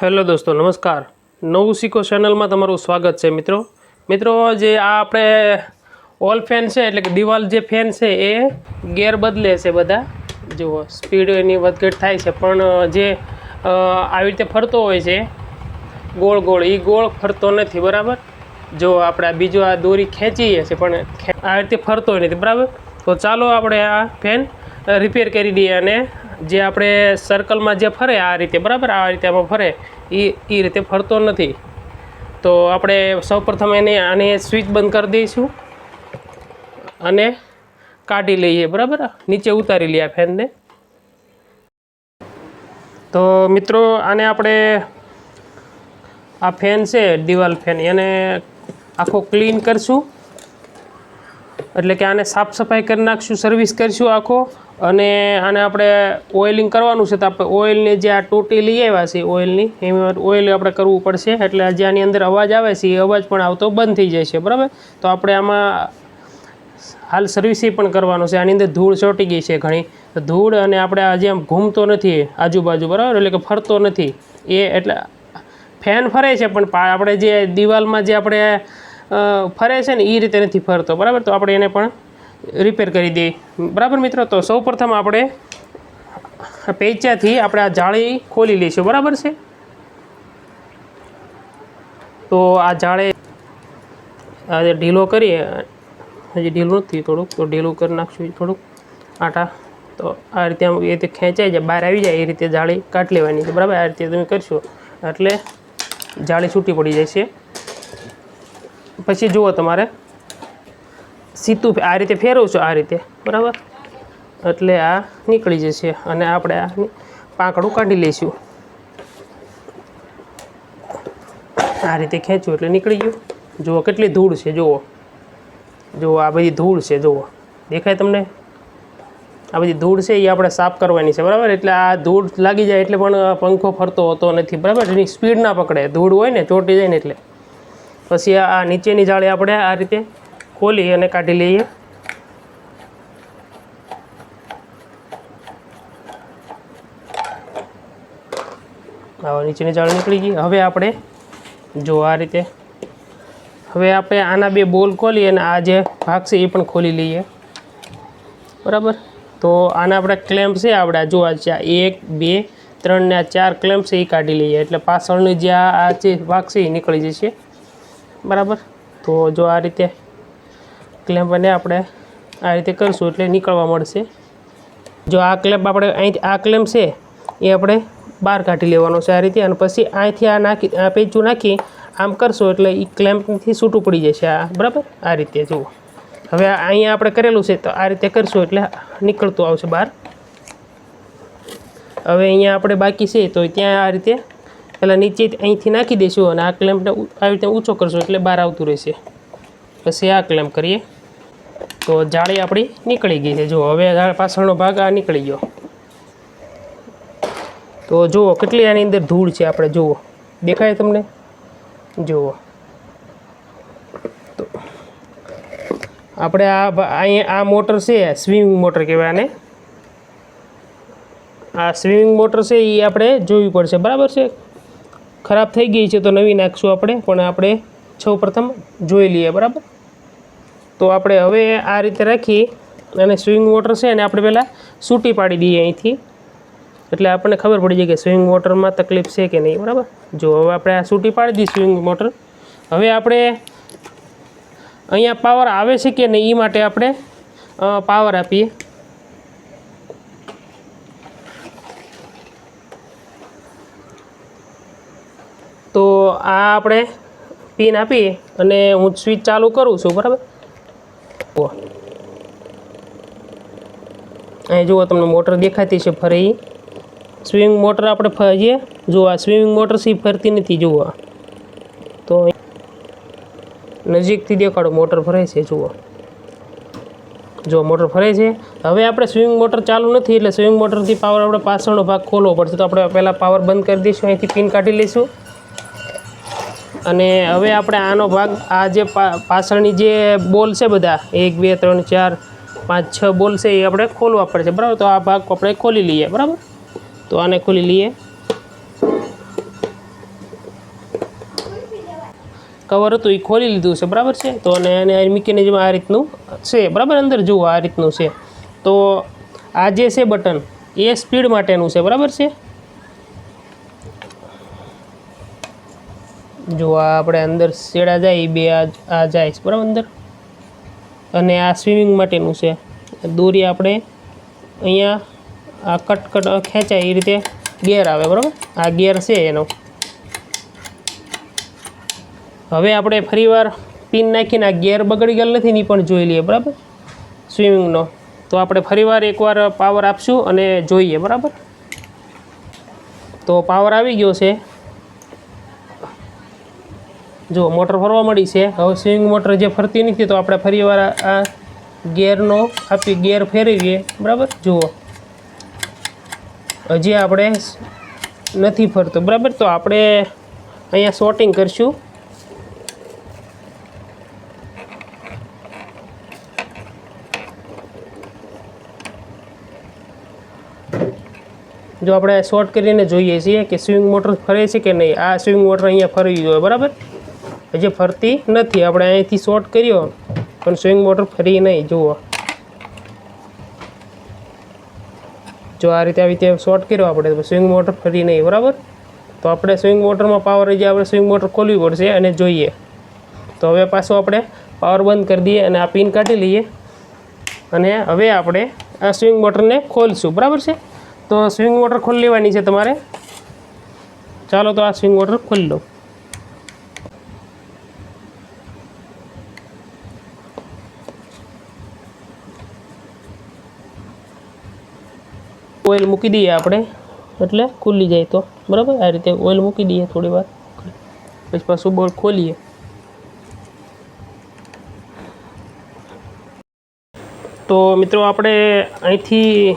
Hello દોસ્તો, નમસ્કાર. નવું શીખો ચેનલમાં તમારું સ્વાગત છે મિત્રો. મિત્રો, જે આ આપણે ઓલ ફેન છે, એટલે કે દિવાલ જે ફેન છે, એ ગેર બદલે છે બધા. જુઓ, સ્પીડ એની વધઘટ થાય છે, પણ જે આવી રીતે ફરતો હોય છે, ગોળ ગોળ એ ગોળ ફરતો નથી, બરાબર? જો આપણે આ બીજો આ દોરી ખેંચીએ છીએ, પણ આવી રીતે ફરતો નથી, બરાબર? તો ચાલો આપણે આ ફેન રિપેર કરી દઈએ અને જે આપણે સર્કલમાં જે ફરે આ રીતે, બરાબર? આ રીતે આમાં ફરે. એ એ રીતે ફરતો નથી. તો આપણે સૌપ્રથમ એને, આને સ્વિચ બંધ કરી દઈશું અને કાઢી લઈએ, બરાબર? નીચે ઉતારી લઈએ આ ફેનને તો મિત્રો, આને આપણે આ ફેન છે, દિવાલ ફેન એને આખો ક્લીન કરશું. એટલે કે આને સાફ સફાઈ કરી નાખશું સર્વિસ કરીશું આખો. અને આને આપણે ઓઇલિંગ કરવાનું છે તો આપણે ઓઇલની જે આ ટોટી લઈ આવ્યા છે ઓઇલની એમાં ઓઇલ આપણે કરવું પડશે. એટલે જે આની અંદર અવાજ આવે છે, એ અવાજ પણ આવતો બંધ થઈ જાય છે, બરાબર? તો આપણે આમાં હાલ સર્વિસિંગ પણ કરવાનું છે. આની અંદર ધૂળ ચોંટી ગઈ છે ઘણી. ધૂળ અને આપણે આજે આમ ઘૂમતો નથી આજુબાજુ, બરાબર? એટલે કે ફરતો નથી. એ એટલે ફેન ફરે છે, પણ આપણે જે દિવાલમાં જે આપણે ફરે છે ને એ રીતે નથી ફરતો. બરાબર? તો આપણે એને પણ રિપેર કરી દઈએ. બરાબર મિત્રો? તો સૌપ્રથમ આપણે આ પેચાથી આપણે આ જાળી ખોલી લઈશું. બરાબર છે? તો આ જાળે આજે ઢીલો કરીએ, હજી ઢીલું નથી થોડુંક, તો ઢીલું કરી નાખશું થોડુંક. આટા. તો આ રીતે આમ એ રીતે ખેંચાઈ જાય, બહાર આવી જાય, એ રીતે જાળી કાઢી લેવાની છે. બરાબર? આ રીતે તમે કરશો એટલે જાળી છૂટી પડી જાય છે પછી જુઓ તમારે. સીતું આ રીતે ફેરવશો, આ રીતે. બરાબર? એટલે આ નીકળી જશે અને આપણે આ પાંકડું કાઢી લઈશું. આ રીતે ખેંચ્યું એટલે નીકળી ગયું. જુઓ કેટલી ધૂળ છે, જુઓ. જુઓ, આ બધી ધૂળ છે, જુઓ. દેખાય તમને? આ બધી ધૂળ છે એ આપણે સાફ કરવાની છે, બરાબર? એટલે આ ધૂળ લાગી જાય એટલે પણ પંખો ફરતો હોતો નથી, બરાબર? એની સ્પીડ ના પકડે. ધૂળ હોય ને, ચોંટી જાય ને એટલે. પછી આ આ નીચેની જાળી આપણે આ રીતે ખોલી અને કાઢી લઈએ. આવા નીચેની જાળી નીકળી ગઈ. હવે આપણે જો આ રીતે હવે આપણે આના બે બોલ ખોલી અને આ જે ભાગ છે એ પણ ખોલી લઈએ. બરાબર? તો આના આપણે ક્લેમ્પ છે આપણે. આ જો આ છે આ એક, બે, ત્રણ ને આ ચાર ક્લેમ્પ છે એ કાઢી લઈએ. એટલે પાછળની જે આ આ જે ભાગ છે એ નીકળી જશે. બરાબર? તો જો આ રીતે ક્લેમ્પ અને આપણે આ રીતે કરીશું એટલે નીકળવા મળશે. જો આ ક્લેમ્પ આપણે અહીં આ ક્લેમ્પ છે, એ આપણે બહાર કાઢી લેવાનો છે આ રીતે અને પછી અહીંથી આ નાખી, આ પેચું નાખી આમ કરશો એટલે એ ક્લેમ્પથી છૂટું પડી જશે આ, બરાબર? આ રીતે, જુઓ. હવે અહીંયા આપણે કરેલું છે તો આ રીતે કરશું એટલે નીકળતું આવશે બહાર. હવે અહીંયા આપણે બાકી છે તો ત્યાં આ રીતે પહેલાં નીચે અહીંથી નાખી દઈશું અને આ ક્લેમ્પને આવી રીતે ઊંચો કરશું એટલે બહાર આવતું રહેશે. પછી આ ક્લેમ્પ કરીએ. તો જાળી આપણી નીકળી ગઈ છે. જો હવે પાછળનો ભાગ આ નીકળી ગયો. તો જુઓ, કેટલી આની અંદર ધૂળ છે આપણે, જુઓ. દેખાય તમને? જુઓ. તો આપણે આ અહીંયા આ મોટર છે, સ્વિમિંગ મોટર કહેવાય આને. આ સ્વિમિંગ મોટર છે એ આપણે જોવી પડશે. બરાબર છે? ખરાબ થઈ ગઈ છે તો નવી નાખશું આપણે, પણ આપણે સૌ પ્રથમ જોઈ લઈએ, બરાબર? તો આપણે હવે આ રીતે રાખી અને સ્વિંગ વોટર છે અને આપણે પહેલાં સૂટી પાડી દઈએ અહીંથી. એટલે આપણને ખબર પડી જાય કે સ્વિંગ વોટરમાં તકલીફ છે કે નહીં, બરાબર? જો હવે આપણે આ સૂટી પાડી દઈએ સ્વિંગ મોટર હવે આપણે અહીંયા પાવર આવે છે કે નહીં એ માટે આપણે પાવર આપીએ. આ આપણે પિન આપી અને હું સ્વિચ ચાલુ કરું છું, બરાબર? જુઓ અહીં જુઓ, તમને મોટર દેખાતી છે ફરે. એ સ્વિંગ મોટર આપણે ફરીએ. જુઓ, આ સ્વિમિંગ મોટર સી ફરતી નથી, જુઓ. તો નજીકથી દેખાડો, મોટર ફરે છે, જુઓ. જો મોટર ફરે છે. હવે આપણે સ્વિમિંગ મોટર ચાલુ નથી, એટલે સ્વિમિંગ મોટરથી પાવર આપણે પાછળનો ભાગ ખોલવો પડશે. તો આપણે પહેલાં પાવર બંધ કરી દઈશું, અહીંથી પિન કાઢી લઈશું. અને હવે આપણે આનો ભાગ, આ જે પાછળની જે બોલ છે બધા, એક, બે, ત્રણ, ચાર, પાંચ, છ બોલ છે એ આપણે ખોલવા પડશે, બરાબર? તો આ ભાગ આપણે ખોલી લઈએ, બરાબર? તો આને ખોલી લઈએ. કવર હતું એ ખોલી લીધું છે, બરાબર છે? તો અને એને મિકેનિઝમ આ રીતનું છે, બરાબર? અંદર જુઓ, આ રીતનું છે. તો આ જે છે બટન, એ સ્પીડ માટેનું છે, બરાબર છે? જો આ આપણે અંદર શેડા જાય એ બે આ જાય છે, બરાબર અંદર. અને આ સ્વિમિંગ માટેનું છે. દોરી આપણે અહીંયા આ કટ કટ ખેંચાય એ રીતે ગેર આવે, બરાબર? આ ગેર છે એનો. હવે આપણે ફરીવાર પિન નાખીને આ ગેર બગડી ગયેલ નથી ની પણ જોઈ લઈએ, બરાબર? સ્વિમિંગનો. તો આપણે ફરીવાર એકવાર પાવર આપશું અને જોઈએ, બરાબર? તો પાવર આવી ગયો છે. જો મોટર ફરવા મળી છે, હવે સ્વિંગ મોટર જે ફરતી નથી તો આપણે ફરીવાર આ- આ ગેરનો આપી ગેર ફેરવીએ, બરાબર? જુઓ. હજી આપણે નથી ફરતો, બરાબર? તો આપણે અહીંયા શોર્ટિંગ કરશું. જો આપણે શોર્ટ કરીને જોઈએ છીએ કે સ્વિંગ મોટર ફરે છે કે નહીં, આ સ્વિંગ મોટર અહીંયા ફરવી જોઈએ, બરાબર? હજી ફરતી નથી. આપણે અહીંથી શોર્ટ કર્યો, પણ સ્વિંગ મોટર ફરી નહીં. જુઓ. જો આ રીતે આવી રીતે શોર્ટ કર્યો, આપણે સ્વિંગ મોટર ફરી નહીં, બરાબર? તો આપણે સ્વિંગ મોટરમાં પાવર જે આપણે સ્વિંગ મોટર ખોલવી પડશે અને જોઈએ. તો હવે પાછું આપણે પાવર બંધ કરી દઈએ અને આ પિન કાઢી લઈએ. અને હવે આપણે આ સ્વિંગ મોટરને ખોલશું, બરાબર છે? તો સ્વિંગ મોટર ખોલી લેવાની છે તમારે. ચાલો તો આ સ્વિંગ મોટર ખોલી લો ઓઇલ મૂકી દઈએ આપણે, એટલે ખુલ્લી જાય તો. બરાબર? આ રીતે ઓઇલ મૂકી દઈએ થોડી વાર. પછી પાછું બોલ ખોલીએ. તો મિત્રો આપણે અહીંથી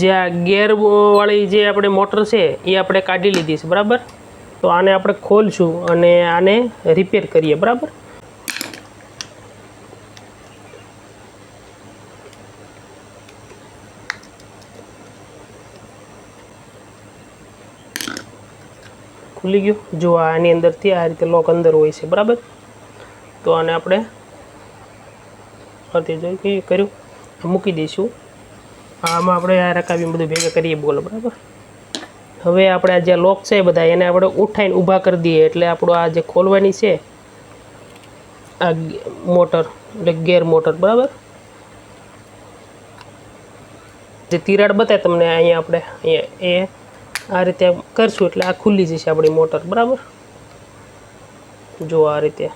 જે આ ગેર વાળી જે આપણે મોટર છે, એ આપણે કાઢી લીધી છે, બરાબર? તો આને આપણે ખોલશું અને આને રિપેર કરીએ, બરાબર? ખુલી ગયું. જો આની અંદરથી આ રીતે લોક અંદર હોય છે, બરાબર? તો આને આપણે ફરતી જોઈ કે કર્યું. મૂકી દઈશું. આમાં આપણે આ રકાવી બધું ભેગા કરીએ બોલો, બરાબર? હવે આપણે આ જે લોક છે બધા, એને આપણે ઉઠાઈને ઊભા કરી દઈએ. એટલે આપણું આ જે ખોલવાની છે, આ મોટર, એટલે ગેર મોટર, બરાબર? જે તિરાડ બતાવે તમને, અહીંયા આપણે, અહીંયા એ આ રીતે કરશું એટલે આ ખુલ્લી જશે આપણી મોટર, બરાબર? જો આ રીતે.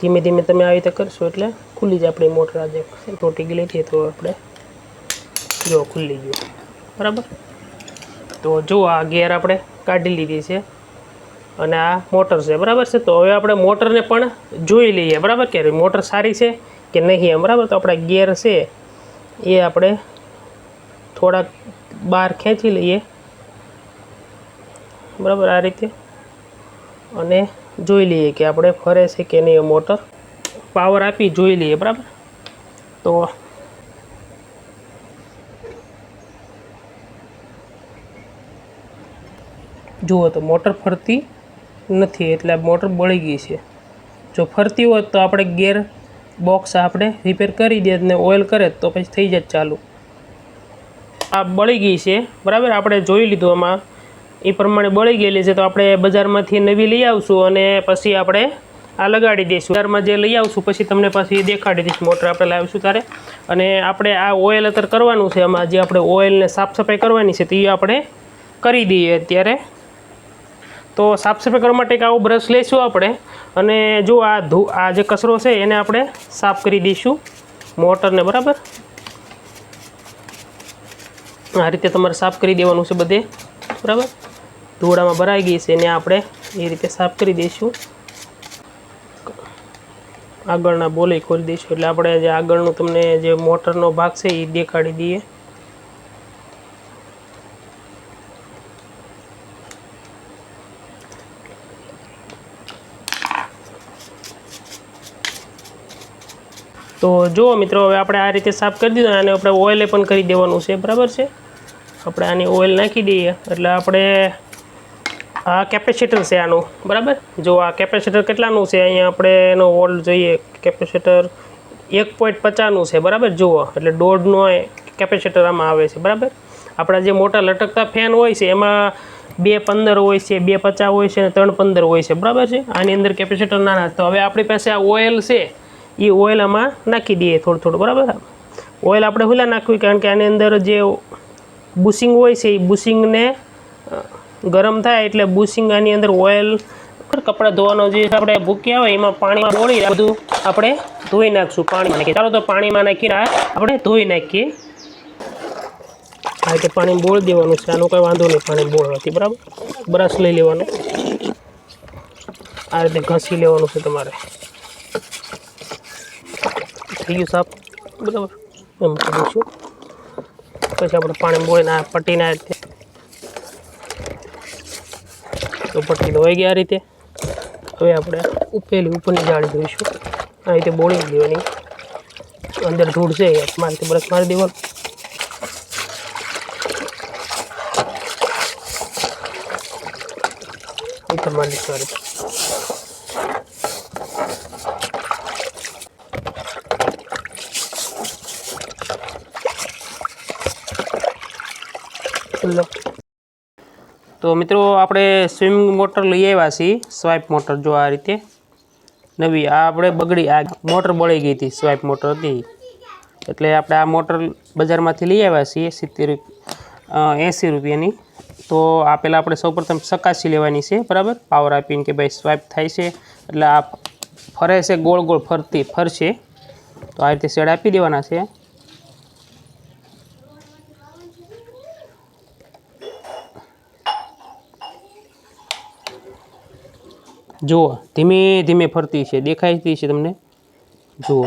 ધીમે ધીમે તમે આવી રીતે કરશો એટલે ખુલ્લી જ આપણી મોટર આજે તૂટી ગયેલી હતી તો આપણે જો ખુલ્લી ગયું, બરાબર? તો જો આ ગેર આપણે કાઢી લીધી છે અને આ મોટર છે, બરાબર છે? તો હવે આપણે મોટરને પણ જોઈ લઈએ, બરાબર? કે મોટર સારી છે કે નહીં એમ, બરાબર? તો આપણા ગેર છે. એ આપણે થોડાક બહાર ખેંચી લઈએ. બરાબર આ રીતે? અને જોઈ લઈએ કે આપણે ફરે છે કે નહીં મોટર. પાવર આપી જોઈ લઈએ, બરાબર? તો જુઓ તો મોટર ફરતી નથી, એટલે મોટર બળી ગઈ છે. જો ફરતી હોત તો આપણે ગેર બોક્સ આપણે રિપેર કરી દે ને ઓઇલ કરે તો પછી થઈ જાય ચાલુ. આ બળી ગઈ છે. બરાબર? આપણે જોઈ લીધું આમાં. એ પ્રમાણે બળી ગયેલી છે તો આપણે બજારમાંથી નવી લઈ આવશું અને પછી આપણે આ લગાડી દઈશું. બજારમાં જે લઈ આવશું પછી તમને પછી દેખાડી દઈશ. મોટર આપણે લાવીશું ત્યારે અને આપણે આ ઓઇલ અત્યારે કરવાનું છે આમાં. જે આપણે ઓઇલને સાફ સફાઈ કરવાની છે તે આપણે કરી દઈએ અત્યારે. તો સાફ સફાઈ કરવા માટે એક આવો બ્રશ લઈશું આપણે. અને જો આ ધૂ, આ જે કચરો છે એને આપણે સાફ કરી દઈશું મોટરને, બરાબર? આ રીતે તમારે સાફ કરી દેવાનું છે બધે, બરાબર? ધોળામાં ભરાઈ ગઈ છે, એને આપણે એ રીતે સાફ કરી દઈશું. આગળના બોલે ખોલી દઈશું, એટલે આપણે જે આગળનું તમને જે મોટરનો ભાગ છે એ દેખાડી દઈએ. તો જુઓ મિત્રો, હવે આપણે આ રીતે સાફ કરી દીધું અને આપણે ઓઇલે પણ કરી દેવાનું છે, બરાબર છે? આપણે આની ઓઇલ નાખી દઈએ, એટલે આપણે આ કેપેસિટર છે આનું, બરાબર? જો આ કેપેસિટર કેટલાનું છે? અહીંયા આપણે એનો વોલ્ટ જોઈએ, કેપેસિટર એક પોઈન્ટ પચાસનું છે, બરાબર? જુઓ, એટલે દોઢનો કેપેસિટર આમાં આવે છે, બરાબર? આપણા જે મોટા લટકતા ફેન હોય છે, એમાં બે પંદર હોય છે, બે પચાસ હોય છે અને ત્રણ પંદર હોય છે, બરાબર છે? આની અંદર કેપેસિટર નાના તો હવે આપણી પાસે આ ઓઇલ છે એ ઓઇલ આમાં નાખી દઈએ થોડું થોડું, બરાબર? ઓઇલ આપણે હુલા નાખવી કારણ કે આની અંદર જે બુશિંગ હોય છે એ બુશિંગને ગરમ થાય એટલે બુશિંગ આની અંદર ઓઇલ કપડાં ધોવાનો જે આપણે ભૂક્યા હોય, એમાં પાણીમાં બોળી બધું આપણે ધોઈ નાખશું પાણીમાં નાખીએ. ચાલો તો પાણીમાં નાખીને આપણે ધોઈ નાખીએ. આ રીતે પાણી બોળી દેવાનું છે, આનો કોઈ વાંધો નહીં, પાણી બોળવાથી, બરાબર? બ્રશ લઈ લેવાનું. આ રીતે ઘસી લેવાનું છે તમારે. થઈ ગયું સાફ બરાબર. એમ કરી દઈશું પછી આપણે પાણી બોળીને આ પટ્ટીને આ રીતે તો પટ્ટી ધોઈ ગયા આ રીતે. હવે આપણે ઉપેલી ઉપરની જાળી જોઈશું આ રીતે બોળી દેવાની. અંદર ધૂળ છે મારીથી બ્રશ મારી દેવાનું. એ તમારી સારી લો તો મિત્રો આપણે સ્વિમિંગ મોટર લઈ આવ્યા છીએ. સ્વાઇપ મોટર જો આ રીતે. નવી, આ આપણે બગડી, આ મોટર બળી ગઈ હતી સ્વાઇપ મોટર હતી. એટલે આપણે આ મોટર બજારમાંથી લઈ આવ્યા છીએ, સિત્તેર એંસી રૂપિયાની. તો આ પહેલાં આપણે સૌપ્રથમ ચકાસી લેવાની છે, બરાબર? પાવર આપીને કે ભાઈ સ્વાઇપ થાય છે. એટલે આ ફરે છે, ગોળ ગોળ ફરતી, ફરશે. તો આ રીતે શેડ આપી દેવાના છે. જુઓ, ધીમે ધીમે ફરતી છે, દેખાયતી છે તમને? જુઓ.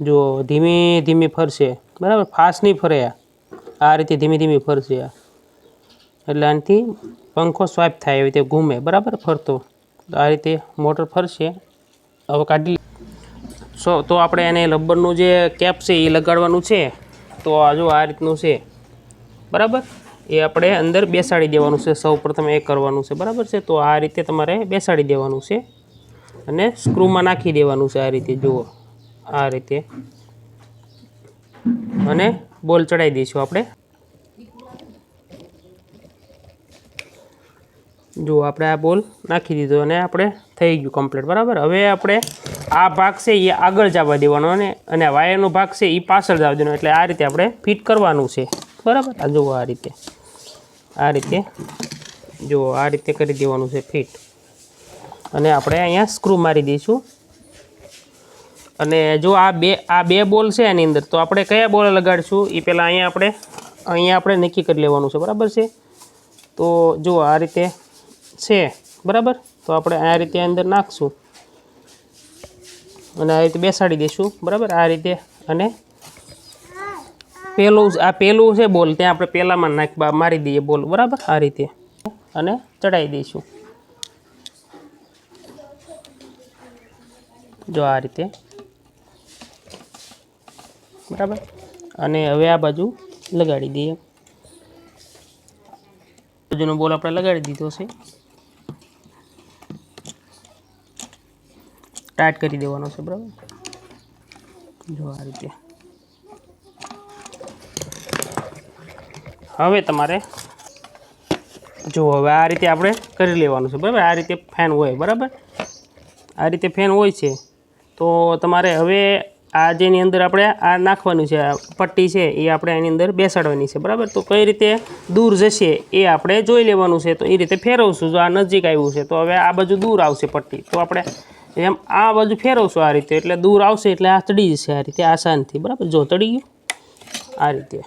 જુઓ, ધીમે ધીમે ફરશે. બરાબર? ફાસ્ટ નહીં ફરે આ. આ રીતે ધીમે ધીમે ફરશે આ. એટલે આનાથી પંખો સ્વાઇપ થાય એવી રીતે ઘૂમે. બરાબર? ફરતો. તો આ રીતે મોટર ફરશે. હવે કાઢી સો, તો આપણે એને રબરનું જે કેપ છે એ લગાડવાનું છે. તો આ જો આ રીતનું છે. બરાબર? એ આપણે અંદર બેસાડી દેવાનું છે. સૌ પ્રથમ એ કરવાનું છે. બરાબર છે? તો આ રીતે તમારે બેસાડી દેવાનું છે અને સ્ક્રૂમાં નાખી દેવાનું છે આ રીતે. જુઓ, આ રીતે. અને બોલ ચડાવી દઈશું આપણે. જુઓ, આપણે આ બોલ નાખી દીધો અને આપણે થઈ ગયું કમ્પ્લીટ બરાબર? હવે આપણે આ ભાગ છે એ આગળ જવા દેવાનો અને અને વાયરનો ભાગ છે એ પાછળ જવા દેવાનો. એટલે આ રીતે આપણે ફિટ કરવાનું છે. બરાબર? આ જુઓ આ રીતે. આ રીતે. જુઓ, આ રીતે કરી દેવાનું છે ફિટ. અને આપણે અહીંયા સ્ક્રૂ મારી દઈશું. અને જો આ બે આ બે બોલ છે એની અંદર, તો આપણે કયા બોલ લગાડીશું? એ પહેલાં અહીંયા આપણે અહીંયા આપણે નક્કી કરી લેવાનું છે. બરાબર છે? તો જુઓ આ રીતે છે. બરાબર? તો આપણે આ રીતે અંદર નાખશું. અને આ રીતે બેસાડી દઈશું. બરાબર? આ રીતે અને પહેલું આ પહેલું છે બોલ, ત્યાં આપણે પહેલાંમાં નાખ મારી દઈએ બોલ. બરાબર? આ રીતે. અને ચડાવી દઈશું. જો આ રીતે. બરાબર? અને હવે આ બાજુ લગાડી દઈએ. બાજુનો બોલ આપણે લગાડી દીધો છે. ટાઈટ કરી દેવાનો છે, બરાબર? જો આ રીતે. હવે તમારે, જો હવે આ રીતે આપણે કરી લેવાનું છે, બરાબર? આ રીતે ફેન હોય, બરાબર? આ રીતે ફેન હોય છે, તો તમારે હવે આ જેની અંદર આપણે આ નાખવાનું છે પટ્ટી છે, એ આપણે એની અંદર બેસાડવાની છે, બરાબર? તો કઈ રીતે દૂર જશે એ આપણે જોઈ લેવાનું છે, તો એ રીતે ફેરવશું, જો આ નજીક આવ્યું છે, તો હવે આ બાજુ દૂર આવશે પટ્ટી. તો આપણે એમ આ બાજુ ફેરવશો આ રીતે, એટલે દૂર આવશે એટલે આ તડી જશે આ રીતે, આસાનથી, બરાબર? જો તળી ગયું. આ રીતે.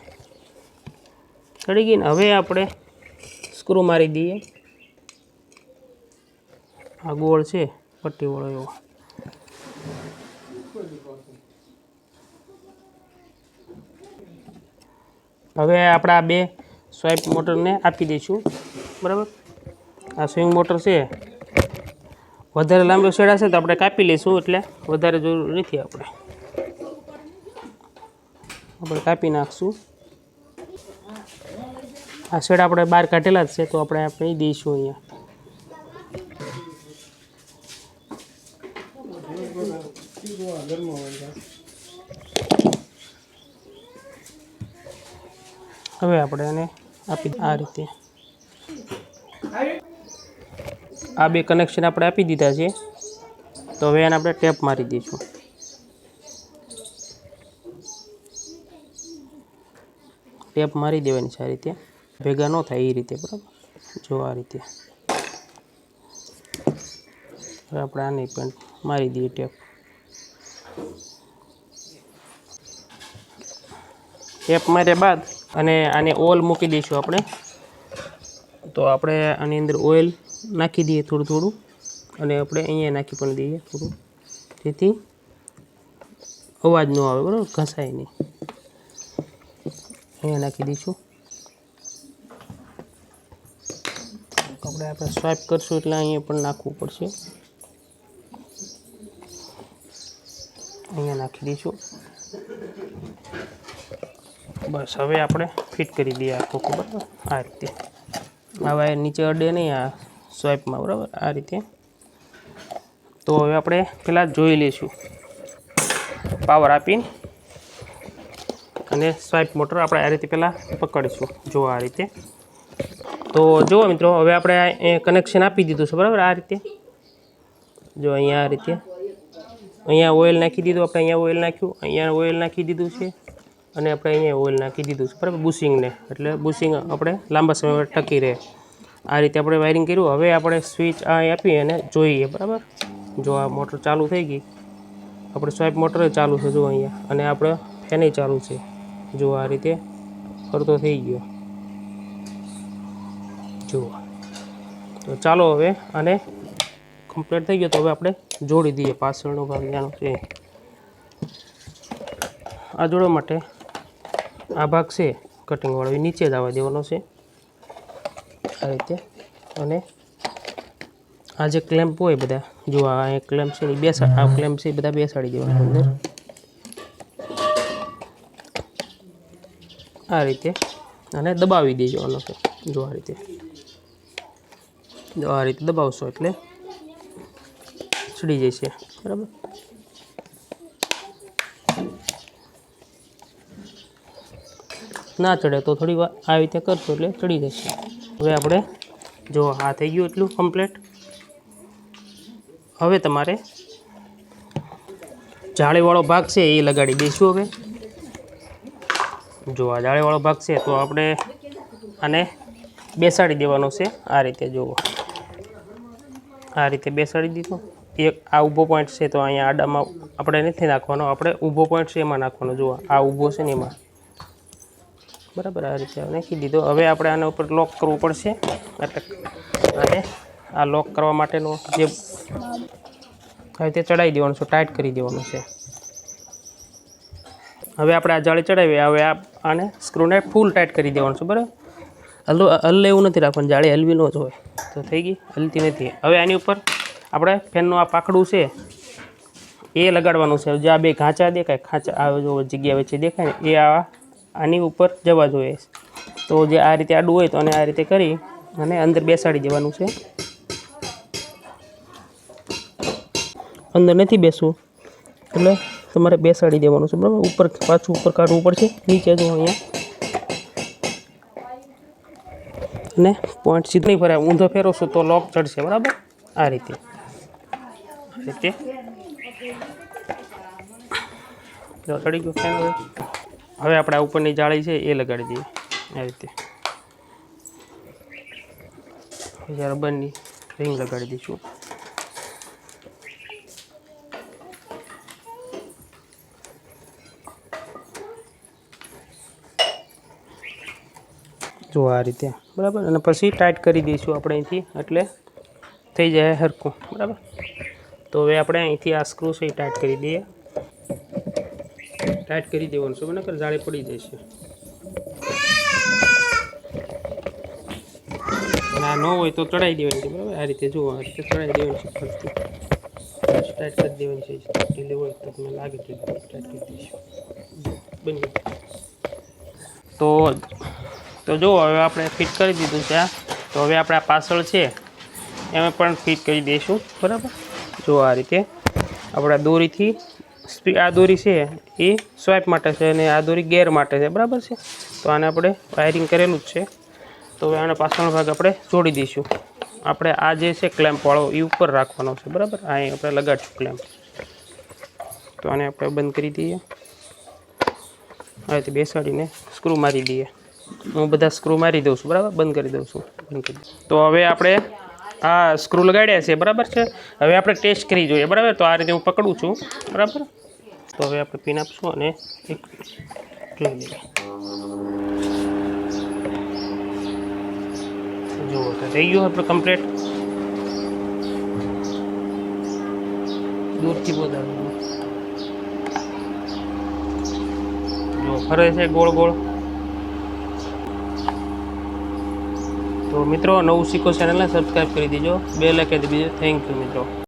ચડી ગઈ ને હવે આપણે સ્ક્રૂ મારી દઈએ. આ ગોળ છે પટ્ટીવાળો એવો. હવે આપણે આ બે સ્વાઇપ મોટરને આપી દઈશું, બરાબર? આ સ્વિંગ મોટર છે વધારે લાંબો છેડા છે તો આપણે કાપી લઈશું એટલે વધારે જરૂર નથી આપણે. આપણે કાપી નાખશું. આ શેડા આપણે બહાર કાઢેલા જ છે તો આપણે આપણે દઈશું અહીંયા. હવે આપણે એને આપી આ રીતે. આ બે કનેક્શન આપણે આપી દીધા છે. તો હવે એને આપણે ટેપ મારી દઈશું. ટેપ મારી દેવાની છે આ રીતે. ભેગા ન થાય એ રીતે, બરાબર? જો આ રીતે. હવે આપણે આની પણ મારી દઈએ ટેપ ટેપ માર્યા બાદ અને આને ઓઇલ મૂકી દઈશું આપણે. તો આપણે આની અંદર ઓઇલ નાખી દઈએ થોડું થોડું. અને આપણે અહીંયા નાખી પણ દઈએ થોડું. જેથી અવાજ ન આવે, બરાબર? ઘસાય નહીં. અહીંયા નાખી દઈશું. આપણે આપણે સ્વાઇપ કરશું એટલે અહીંયા પણ નાખવું પડશે. અહીંયા નાખી દઈશું. બસ, હવે આપણે ફિટ કરી દઈએ આખો બરાબર? આ રીતે. આ વાયર નીચે અડે નહીં, આ સ્વાઇપમાં બરાબર? આ રીતે. તો હવે આપણે પહેલાં જોઈ લઈશું. પાવર આપીને અને સ્વાઇપ મોટર આપણે આ રીતે પહેલાં પકડીશું. જો આ રીતે. તો જુઓ મિત્રો, હવે આપણે કનેક્શન આપી દીધું છે, બરાબર? આ રીતે. જો અહીંયા આ રીતે. અહીંયા ઓઇલ નાખી દીધું, આપણે અહીંયા ઓઇલ નાખ્યું. અહીંયા ઓઇલ નાખી દીધું છે અને આપણે અહીંયા ઓઇલ નાખી દીધું છે, બરાબર? બુશિંગને એટલે બુશિંગ આપણે લાંબા સમય ટકી રહે. આ રીતે આપણે વાયરિંગ કર્યું. હવે આપણે સ્વિચ આ આપી અને જોઈએ, બરાબર? જો આ મોટર ચાલુ થઈ ગઈ. આપણે સ્વાઇપ મોટર ચાલુ છે, જો અહીંયા. અને આપણે ફેને ચાલુ છે. જો આ રીતે ફરતો થઈ ગયો. જુઓ તો ચાલો હવે આને કમ્પ્લીટ થઈ ગયો તો હવે આપણે જોડી દઈએ પાછળનો ભાગ જાણો છે. આ જોડવા માટે આ ભાગ છે કટિંગવાળો એ નીચે જ આવવા દેવાનો છે. આ રીતે. અને આ જે ક્લેમ્પ હોય બધા, જો આ એક ક્લેમ્પ છે બેસા, આ ક્લેમ્પ છે બધા બેસાડી દેવાના અંદર. આ રીતે. અને દબાવી દેજો આનો જો આ રીતે. જો આ રીતે દબાવશો એટલે ચડી જશે, બરાબર? ના ચડે તો થોડી વાર આવી રીતે કરશો એટલે ચડી જશે. હવે આપણે જો આ થઈ ગયું એટલું કમ્પ્લેટ હવે તમારે જાળીવાળો ભાગ છે એ લગાડી દઈશું હવે. જો આ જાળીવાળો ભાગ છે તો આપણે આને બેસાડી દેવાનો છે આ રીતે જુઓ આ રીતે બેસાડી દીધું. એક આ ઊભો પોઈન્ટ છે તો અહીંયા આડામાં આપણે નથી નાખવાનો, આપણે ઊભો પોઈન્ટ છે એમાં નાખવાનો. જુઓ આ ઊભો છે ને એમાં. બરાબર, આ રીતે નાખી દીધો. હવે આપણે આના ઉપર લોક કરવું પડશે. અને આ લોક કરવા માટેનો જે આ રીતે ચડાવી દેવાનું છે ટાઈટ કરી દેવાનું છે. હવે આપણે આ જાળી ચડાવીએ હવે આ આને સ્ક્રૂને ફૂલ ટાઈટ કરી દેવાનું છે, બરાબર? હલ હલ્લે એવું નથી રાખવાનું, જાળી હલવી ન જ હોય તો થઈ ગઈ, હલતી નથી. હવે આની ઉપર આપણે ફેનનું આ પાકડું છે, એ લગાડવાનું છે. જે આ બે ખાંચા દેખાય ખાંચા આ જો જગ્યા વચ્ચે દેખાય ને, એ આ આની ઉપર જવા જોઈએ. તો જે આ રીતે આડું હોય તો અને આ રીતે કરી અને અંદર બેસાડી દેવાનું છે. અંદર નથી બેસવું. એટલે તમારે બેસાડી દેવાનું છે. બરાબર? ઉપર પાછું ઉપર કાઢવું પડશે. નીચે જો અહીંયા. અને પોઈન્ટ સીધો નહીં ફરે ઊંધો ફેરવશો તો લોક ચડશે. બરાબર? આ રીતે. રીતે. ચડી ગયું ફેન હવે આપણે આ ઉપરની જાળી છે એ લગાડી દઈએ. આ રીતે. રબરની રિંગ લગાડી દઈશું. જો આ રીતે. બરાબર? અને પછી ટાઈટ કરી દઈશું આપણે અહીંથી, એટલે થઈ જાય હરખું. બરાબર? તો હવે આપણે અહીંથી આ સ્ક્રૂ છે ટાઈટ કરી દઈએ. ટાઈટ કરી દેવાનું છે, બરાબર? જાળે પડી જશે ના ન હોય તો ચડાવી દેવાની છે, બરાબર? આ રીતે જુઓ આ રીતે ચડાવી દેવાની છે ફરતી. ટાઈટ કરી દેવાની છે ઢીલે હોય તો તમને લાગે તો ટાઈટ કરી દઈશું. બની તો તો જુઓ હવે આપણે ફિટ કરી દીધું છે તો હવે આપણે આ પાછળ છે, એમાં પણ ફિટ કરી દઈશું, બરાબર? જો, આ રીતે. આપણા દોરીથી આ દોરી છે. એ સ્વાઇપ માટે છે અને આ દોરી ગેર માટે છે. બરાબર છે? તો આને આપણે વાયરિંગ કરેલું જ છે. તો હવે આને પાછળનો ભાગ આપણે જોડી દઈશું. આપણે આ જે છે ક્લેમ્પ વાળો એ ઉપર રાખવાનો છે. બરાબર? અહીં આપણે લગાડશું ક્લેમ્પ. તો આને આપણે બંધ કરી દઈએ. હવે બેસાડીને સ્ક્રૂ મારી દઈએ. હું બધા સ્ક્રૂ મારી દઉં છું. બરાબર? બંધ કરી દઉં છું. બંધ કરી તો હવે આપણે આ સ્ક્રૂ લગાડ્યા છે. બરાબર છે? હવે આપણે ટેસ્ટ કરી જોઈએ. બરાબર? તો આ રીતે હું પકડું છું. બરાબર? તો હવે આપણે પિન આપશું અને એક જોઈ લઈએ જુઓ તો થઈ ગયું આપણે કમ્પ્લીટ દૂરથી બોલાવવાનું જો ફરે છે ગોળ ગોળ તો મિત્રો નવું શીખો ચેનલને સબસ્ક્રાઈબ કરી દેજો બે લાખ દબી દેજો થેન્ક યુ મિત્રો